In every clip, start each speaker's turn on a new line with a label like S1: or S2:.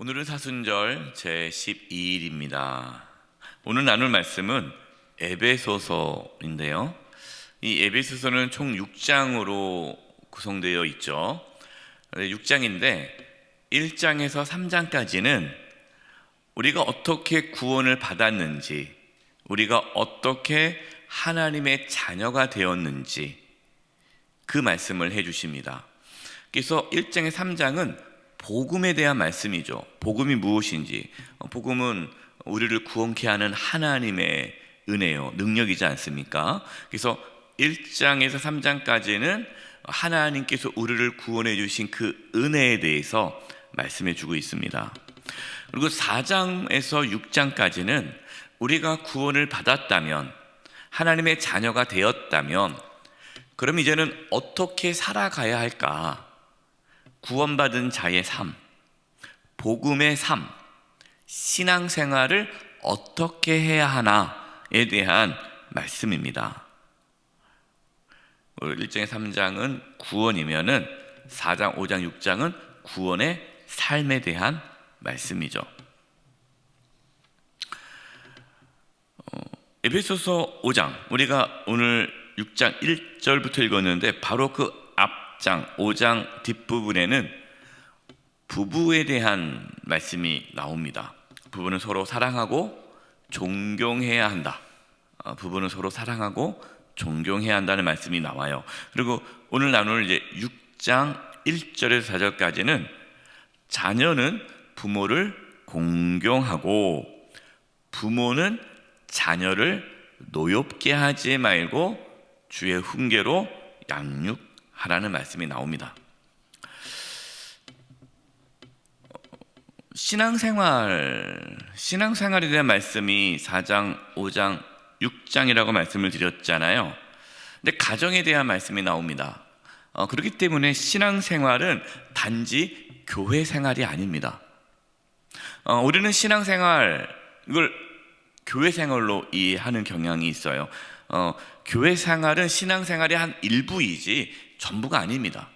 S1: 오늘은 사순절 제 12일입니다. 오늘 나눌 말씀은 에베소서인데요. 이 에베소서는 총 6장으로 구성되어 있죠. 6장인데 1장에서 3장까지는 우리가 어떻게 구원을 받았는지, 우리가 어떻게 하나님의 자녀가 되었는지 그 말씀을 해 주십니다. 그래서 1장에 3장은 복음에 대한 말씀이죠. 복음이 무엇인지. 어, 복음은 우리를 구원케 하는 하나님의 은혜요. 능력이지 않습니까? 그래서 1장에서 3장까지는 하나님께서 우리를 구원해 주신 그 은혜에 대해서 말씀해 주고 있습니다. 그리고 4장에서 6장까지는 우리가 구원을 받았다면 하나님의 자녀가 되었다면 그럼 이제는 어떻게 살아가야 할까? 구원받은 자의 삶, 복음의 삶, 신앙생활을 어떻게 해야 하나에 대한 말씀입니다. 1장의 3장은 구원이면은 4장, 5장, 6장은 구원의 삶에 대한 말씀이죠. 어, 에베소서 5장 우리가 오늘 6장 1절부터 읽었는데 바로 그 앞장 5장 뒷부분에는 부부에 대한 말씀이 나옵니다. 부부는 서로 사랑하고 존경해야 한다. 어, 부부는 서로 사랑하고 존경해야 한다는 말씀이 나와요. 그리고 오늘 나눌 이제 6장 1절에서 4절까지는 자녀는 부모를 공경하고 부모는 자녀를 노엽게 하지 말고 주의 훈계로 양육 하라는 말씀이 나옵니다. 신앙생활, 신앙생활에 대한 말씀이 4장, 5장, 6장이라고 말씀을 드렸잖아요. 근데 가정에 대한 말씀이 나옵니다. 어, 그렇기 때문에 신앙생활은 단지 교회 생활이 아닙니다. 어, 우리는 신앙생활, 이걸 교회 생활로 이해하는 경향이 있어요. 어, 교회 생활은 신앙생활의 한 일부이지 전부가 아닙니다.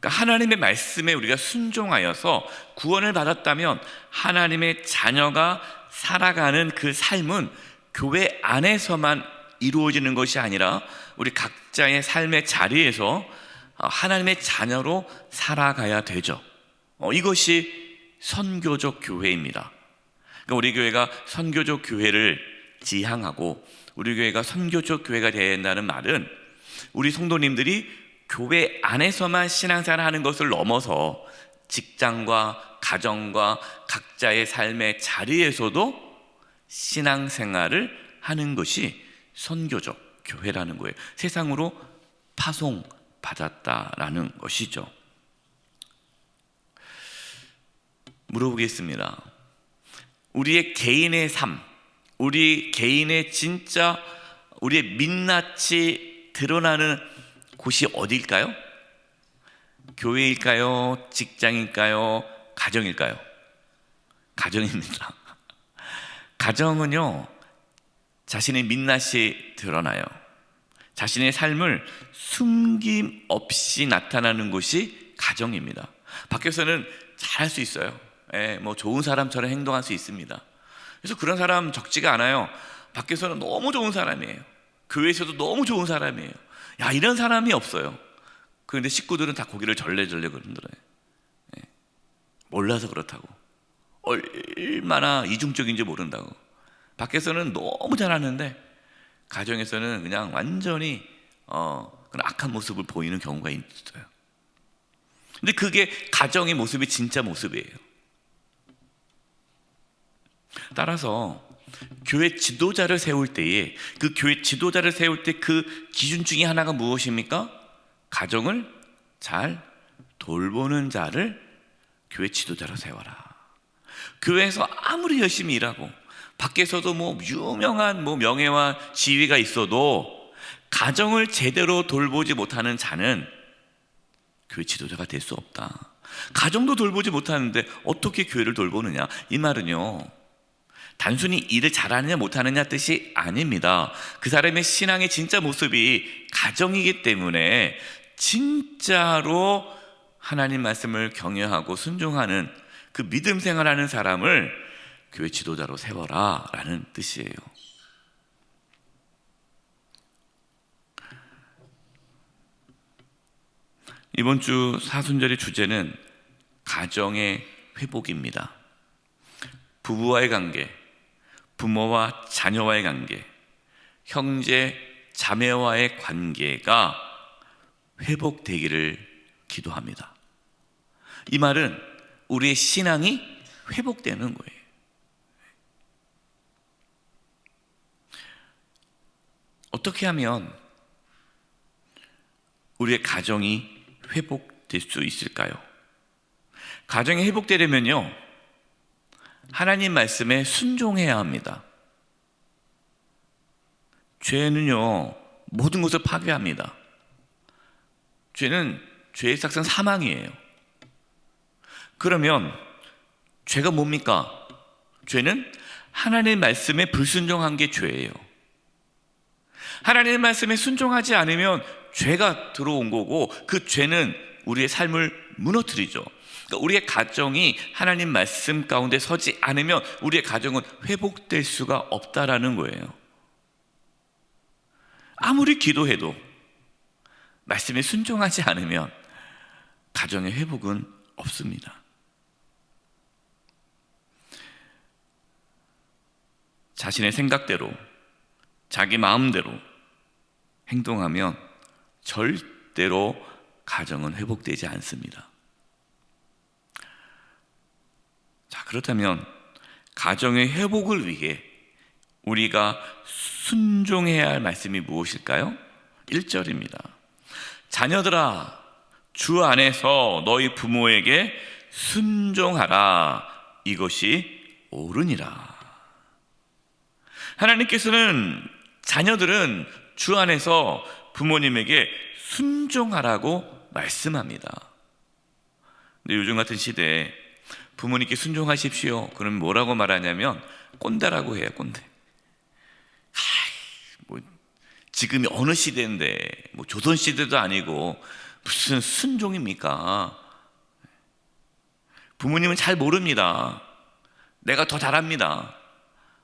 S1: 그러니까 하나님의 말씀에 우리가 순종하여서 구원을 받았다면 하나님의 자녀가 살아가는 그 삶은 교회 안에서만 이루어지는 것이 아니라 우리 각자의 삶의 자리에서 하나님의 자녀로 살아가야 되죠. 어, 이것이 선교적 교회입니다. 그러니까 우리 교회가 선교적 교회를 지향하고 우리 교회가 선교적 교회가 되어야 한다는 말은 우리 성도님들이 교회 안에서만 신앙생활 하는 것을 넘어서 직장과 가정과 각자의 삶의 자리에서도 신앙생활을 하는 것이 선교적 교회라는 거예요. 세상으로 파송 받았다라는 것이죠. 물어보겠습니다. 우리의 개인의 삶, 우리 개인의 진짜 우리의 민낯이 드러나는 곳이 어디일까요? 교회일까요? 직장일까요? 가정일까요? 가정입니다. 가정은요, 자신의 민낯이 드러나요. 자신의 삶을 숨김 없이 나타나는 곳이 가정입니다. 밖에서는 잘할 수 있어요. 예, 뭐 좋은 사람처럼 행동할 수 있습니다. 그래서 그런 사람 적지가 않아요. 밖에서는 너무 좋은 사람이에요. 교회에서도 너무 좋은 사람이에요. 야, 이런 사람이 없어요. 그런데 식구들은 다 고기를 절레절레 흔들어요. 예, 몰라서 그렇다고. 얼마나 이중적인지 모른다고. 밖에서는 너무 잘하는데 가정에서는 그냥 완전히 어, 그런 악한 모습을 보이는 경우가 있어요. 근데 그게 가정의 모습이 진짜 모습이에요. 따라서 교회 지도자를 세울 때에 그 교회 지도자를 세울 때 그 기준 중에 하나가 무엇입니까? 가정을 잘 돌보는 자를 교회 지도자로 세워라. 교회에서 아무리 열심히 일하고 밖에서도 뭐 유명한 뭐 명예와 지위가 있어도 가정을 제대로 돌보지 못하는 자는 교회 지도자가 될 수 없다. 가정도 돌보지 못하는데 어떻게 교회를 돌보느냐? 이 말은요. 단순히 일을 잘하느냐 못하느냐 뜻이 아닙니다. 그 사람의 신앙의 진짜 모습이 가정이기 때문에 진짜로 하나님 말씀을 경외하고 순종하는 그 믿음 생활하는 사람을 교회 지도자로 세워라 라는 뜻이에요. 이번 주 사순절의 주제는 가정의 회복입니다. 부부와의 관계, 부모와 자녀와의 관계, 형제, 자매와의 관계가 회복되기를 기도합니다. 이 말은 우리의 신앙이 회복되는 거예요. 어떻게 하면 우리의 가정이 회복될 수 있을까요? 가정이 회복되려면요, 하나님 말씀에 순종해야 합니다. 죄는요, 모든 것을 파괴합니다. 죄는 죄의 삭은 사망이에요. 그러면 죄가 뭡니까? 죄는 하나님 말씀에 불순종한 게 죄예요. 하나님 말씀에 순종하지 않으면 죄가 들어온 거고 그 죄는 우리의 삶을 무너뜨리죠. 그러니까 우리의 가정이 하나님 말씀 가운데 서지 않으면 우리의 가정은 회복될 수가 없다라는 거예요. 아무리 기도해도 말씀에 순종하지 않으면 가정의 회복은 없습니다. 자신의 생각대로 자기 마음대로 행동하면 절대로 가정은 회복되지 않습니다. 자, 그렇다면 가정의 회복을 위해 우리가 순종해야 할 말씀이 무엇일까요? 1절입니다. 자녀들아, 주 안에서 너희 부모에게 순종하라. 이것이 옳으니라. 하나님께서는 자녀들은 주 안에서 부모님에게 순종하라고 말씀합니다. 근데 요즘 같은 시대에 부모님께 순종하십시오. 그럼 뭐라고 말하냐면 꼰대라고 해요, 꼰대. 뭐 지금이 어느 시대인데 뭐 조선 시대도 아니고 무슨 순종입니까? 부모님은 잘 모릅니다. 내가 더 잘합니다.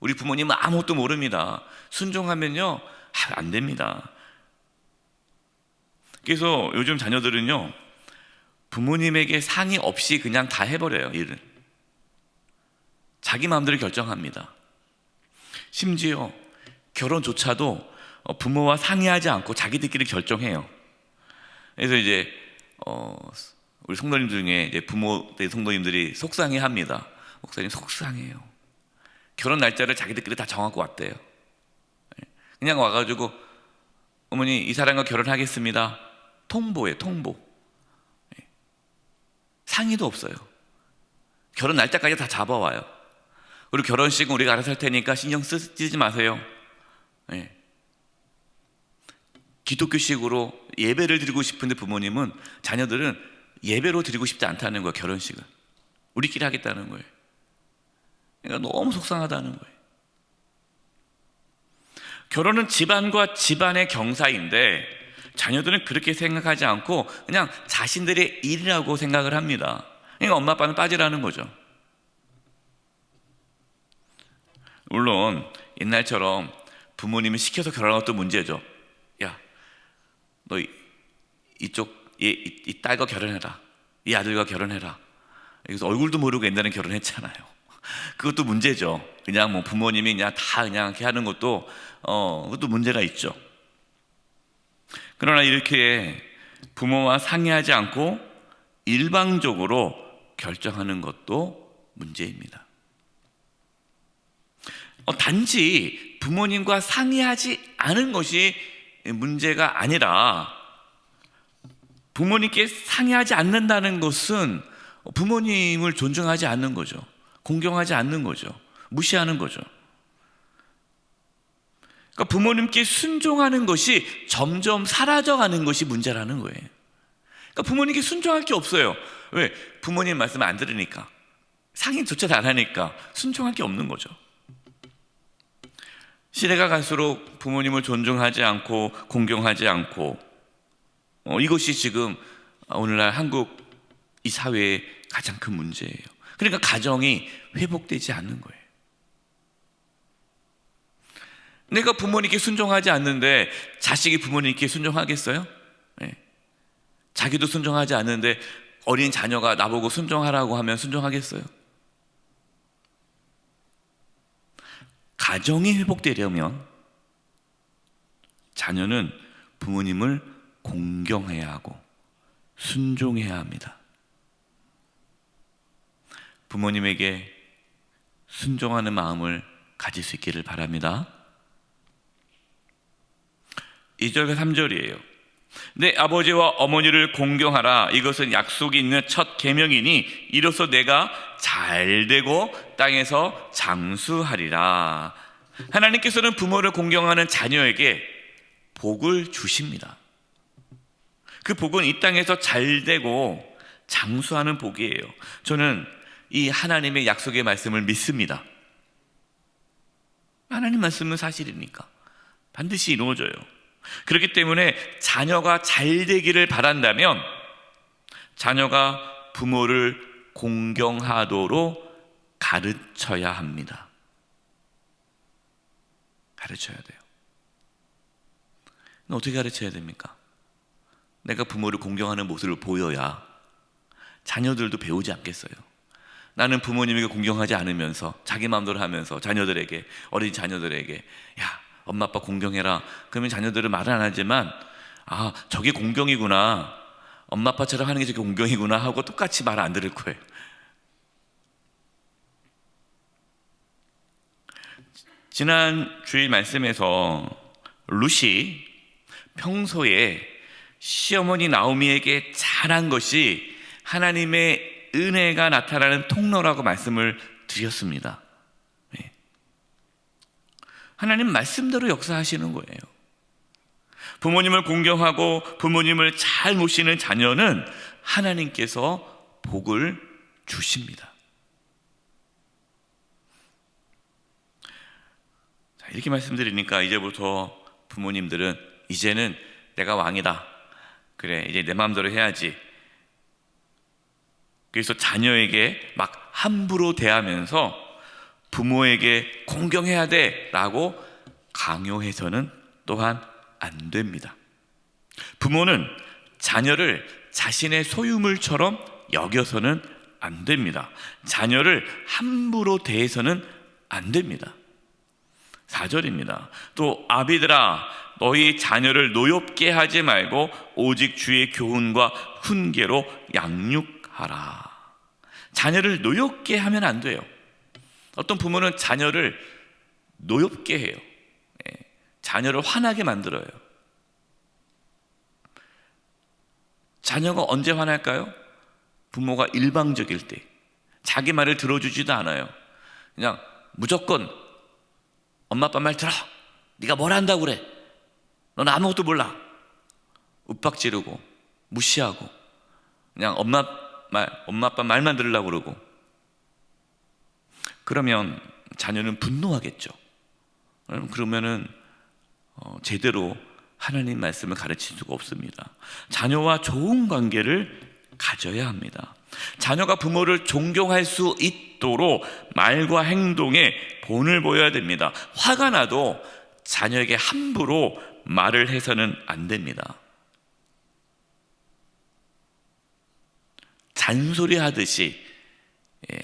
S1: 우리 부모님은 아무것도 모릅니다. 순종하면요, 아, 안 됩니다. 그래서 요즘 자녀들은요, 부모님에게 상의 없이 그냥 다 해버려요, 일을. 자기 마음대로 결정합니다. 심지어 결혼조차도 어, 부모와 상의하지 않고 자기들끼리 결정해요. 그래서 이제, 어, 우리 성도님 중에 이제 부모, 성도님들이 속상해 합니다. 목사님 속상해요. 결혼 날짜를 자기들끼리 다 정하고 왔대요. 그냥 와가지고 어머니 이 사람과 결혼하겠습니다. 통보에 통보. 상의도 없어요. 결혼 날짜까지 다 잡아와요. 그리고 결혼식은 우리가 알아서 할 테니까 신경 쓰지 마세요. 네. 기독교식으로 예배를 드리고 싶은데 부모님은 자녀들은 예배로 드리고 싶지 않다는 거예요. 결혼식을 우리끼리 하겠다는 거예요. 그러니까 너무 속상하다는 거예요. 결혼은 집안과 집안의 경사인데 자녀들은 그렇게 생각하지 않고 그냥 자신들의 일이라고 생각을 합니다. 그러니까 엄마 아빠는 빠지라는 거죠. 물론 옛날처럼 부모님이 시켜서 결혼한 것도 문제죠. 야, 너 이쪽 이, 이 딸과 결혼해라. 이 아들과 결혼해라. 그래서 얼굴도 모르고 옛날엔 결혼했잖아요. 그것도 문제죠. 그냥 뭐 부모님이 그냥 다 그냥 이렇게 하는 것도 어 그것도 문제가 있죠. 그러나 이렇게 부모와 상의하지 않고 일방적으로 결정하는 것도 문제입니다. 어, 단지 부모님과 상의하지 않은 것이 문제가 아니라 부모님께 상의하지 않는다는 것은 부모님을 존중하지 않는 거죠. 공경하지 않는 거죠. 무시하는 거죠. 그러니까 부모님께 순종하는 것이 점점 사라져가는 것이 문제라는 거예요. 그러니까 부모님께 순종할 게 없어요. 왜? 부모님 말씀 안 들으니까. 상의조차 안 하니까 순종할 게 없는 거죠. 시대가 갈수록 부모님을 존중하지 않고 공경하지 않고 어, 이것이 지금 오늘날 한국 이 사회의 가장 큰 문제예요. 그러니까 가정이 회복되지 않는 거예요. 내가 부모님께 순종하지 않는데 자식이 부모님께 순종하겠어요? 네. 자기도 순종하지 않는데 어린 자녀가 나보고 순종하라고 하면 순종하겠어요? 가정이 회복되려면 자녀는 부모님을 공경해야 하고 순종해야 합니다. 부모님에게 순종하는 마음을 가질 수 있기를 바랍니다. 2절과 3절이에요. 내 아버지와 어머니를 공경하라. 이것은 약속이 있는 첫 계명이니 이로써 내가 잘 되고 땅에서 장수하리라. 하나님께서는 부모를 공경하는 자녀에게 복을 주십니다. 그 복은 이 땅에서 잘 되고 장수하는 복이에요. 저는 이 하나님의 약속의 말씀을 믿습니다. 하나님 말씀은 사실이니까 반드시 이루어져요. 그렇기 때문에 자녀가 잘 되기를 바란다면 자녀가 부모를 공경하도록 가르쳐야 합니다. 가르쳐야 돼요. 어떻게 가르쳐야 됩니까? 내가 부모를 공경하는 모습을 보여야 자녀들도 배우지 않겠어요. 나는 부모님에게 공경하지 않으면서 자기 마음대로 하면서 자녀들에게 어린 자녀들에게 야 엄마 아빠 공경해라 그러면 자녀들은 말은 안 하지만 아 저게 공경이구나 엄마 아빠처럼 하는 게 저게 공경이구나 하고 똑같이 말 안 들을 거예요. 지난 주일 말씀에서 루시 평소에 시어머니 나오미에게 잘한 것이 하나님의 은혜가 나타나는 통로라고 말씀을 드렸습니다. 네. 하나님 말씀대로 역사하시는 거예요. 부모님을 공경하고 부모님을 잘 모시는 자녀는 하나님께서 복을 주십니다. 자, 이렇게 말씀드리니까 이제부터 부모님들은 이제는 내가 왕이다. 그래, 이제 내 마음대로 해야지. 그래서 자녀에게 막 함부로 대하면서 부모에게 공경해야 돼 라고 강요해서는 또한 안 됩니다. 부모는 자녀를 자신의 소유물처럼 여겨서는 안 됩니다. 자녀를 함부로 대해서는 안 됩니다. 4절입니다. 또 아비들아 너희 자녀를 노엽게 하지 말고 오직 주의 교훈과 훈계로 양육하라. 자녀를 노엽게 하면 안 돼요. 어떤 부모는 자녀를 노엽게 해요. 예, 자녀를 화나게 만들어요. 자녀가 언제 화날까요? 부모가 일방적일 때. 자기 말을 들어주지도 않아요. 그냥 무조건 엄마 아빠 말 들어. 네가 뭘 한다고 그래. 넌 아무것도 몰라. 윽박 지르고 무시하고 그냥 엄마 말, 엄마 아빠 말만 들으려고 그러고 그러면 자녀는 분노하겠죠. 그러면은 어, 제대로 하나님 말씀을 가르칠 수가 없습니다. 자녀와 좋은 관계를 가져야 합니다. 자녀가 부모를 존경할 수 있도록 말과 행동에 본을 보여야 됩니다. 화가 나도 자녀에게 함부로 말을 해서는 안 됩니다. 잔소리 하듯이 예,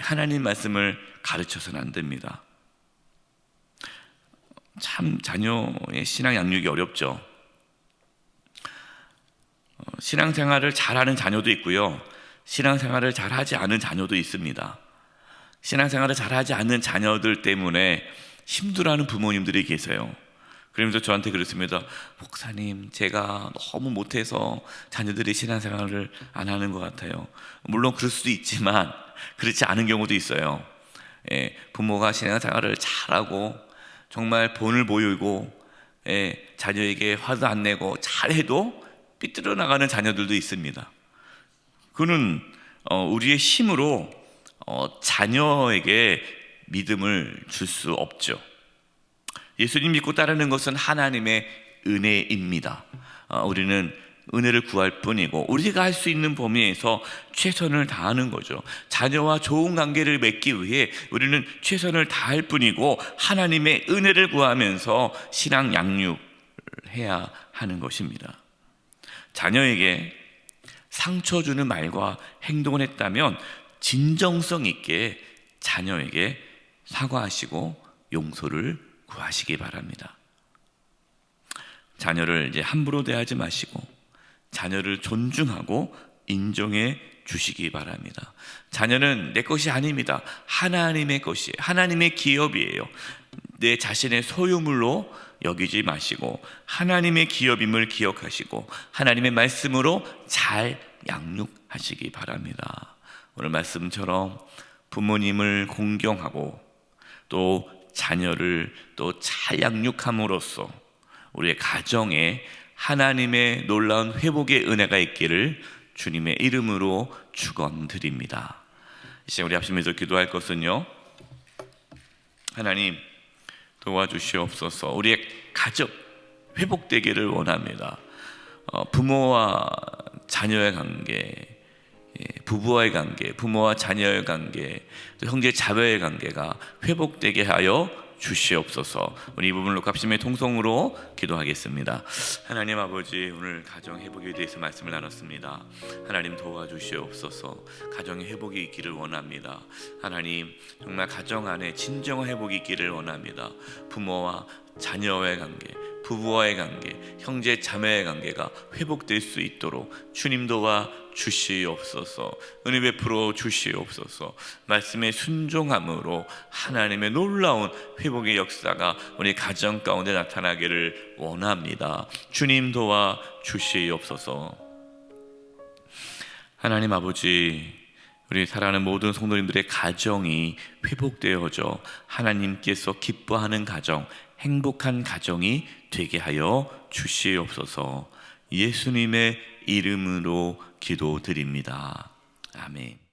S1: 하나님 말씀을 가르쳐서는 안 됩니다. 참 자녀의 신앙 양육이 어렵죠. 어, 신앙생활을 잘하는 자녀도 있고요. 신앙생활을 잘하지 않은 자녀도 있습니다. 신앙생활을 잘하지 않는 자녀들 때문에 힘들어하는 부모님들이 계세요. 그러면서 저한테 그랬습니다. 목사님, 제가 너무 못해서 자녀들이 신앙생활을 안 하는 것 같아요. 물론 그럴 수도 있지만 그렇지 않은 경우도 있어요. 예, 부모가 신앙생활을 잘하고 정말 본을 보이고 예, 자녀에게 화도 안 내고 잘해도 삐뚤어 나가는 자녀들도 있습니다. 그는 어, 우리의 힘으로 어, 자녀에게 믿음을 줄 수 없죠. 예수님 믿고 따르는 것은 하나님의 은혜입니다. 어, 우리는 은혜를 구할 뿐이고 우리가 할 수 있는 범위에서 최선을 다하는 거죠. 자녀와 좋은 관계를 맺기 위해 우리는 최선을 다할 뿐이고 하나님의 은혜를 구하면서 신앙 양육을 해야 하는 것입니다. 자녀에게 상처 주는 말과 행동을 했다면 진정성 있게 자녀에게 사과하시고 용서를 구하시기 바랍니다. 자녀를 이제 함부로 대하지 마시고 자녀를 존중하고 인정해 주시기 바랍니다. 자녀는 내 것이 아닙니다. 하나님의 것이 하나님의 기업이에요. 내 자신의 소유물로 여기지 마시고 하나님의 기업임을 기억하시고 하나님의 말씀으로 잘 양육하시기 바랍니다. 오늘 말씀처럼 부모님을 공경하고 또 자녀를 또 잘 양육함으로써 우리의 가정에 하나님의 놀라운 회복의 은혜가 있기를 주님의 이름으로 축원드립니다. 이제 우리 합심해서 기도할 것은요. 하나님 도와주시옵소서. 우리의 가족 회복되기를 원합니다. 어, 부모와 자녀의 관계, 예, 부부와의 관계, 부모와 자녀의 관계, 또 형제 자매의 관계가 회복되게 하여 주시옵소서. 우리 이 부분을 합심의 통성으로 기도하겠습니다. 하나님 아버지 오늘 가정 회복에 대해서 말씀을 나눴습니다. 하나님 도와주시옵소서. 가정의 회복이 있기를 원합니다. 하나님 정말 가정 안에 진정한 회복이 있기를 원합니다. 부모와 자녀와의 관계, 부부와의 관계, 형제 자매의 관계가 회복될 수 있도록 주님 도와 주시옵소서. 은혜 베풀어 주시옵소서. 말씀에 순종함으로 하나님의 놀라운 회복의 역사가 우리 가정 가운데 나타나기를 원합니다. 주님 도와 주시옵소서. 하나님 아버지 우리 사랑하는 모든 성도님들의 가정이 회복되어져 하나님께서 기뻐하는 가정, 행복한 가정이 되게 하여 주시옵소서. 예수님의 이름으로 기도드립니다. 아멘.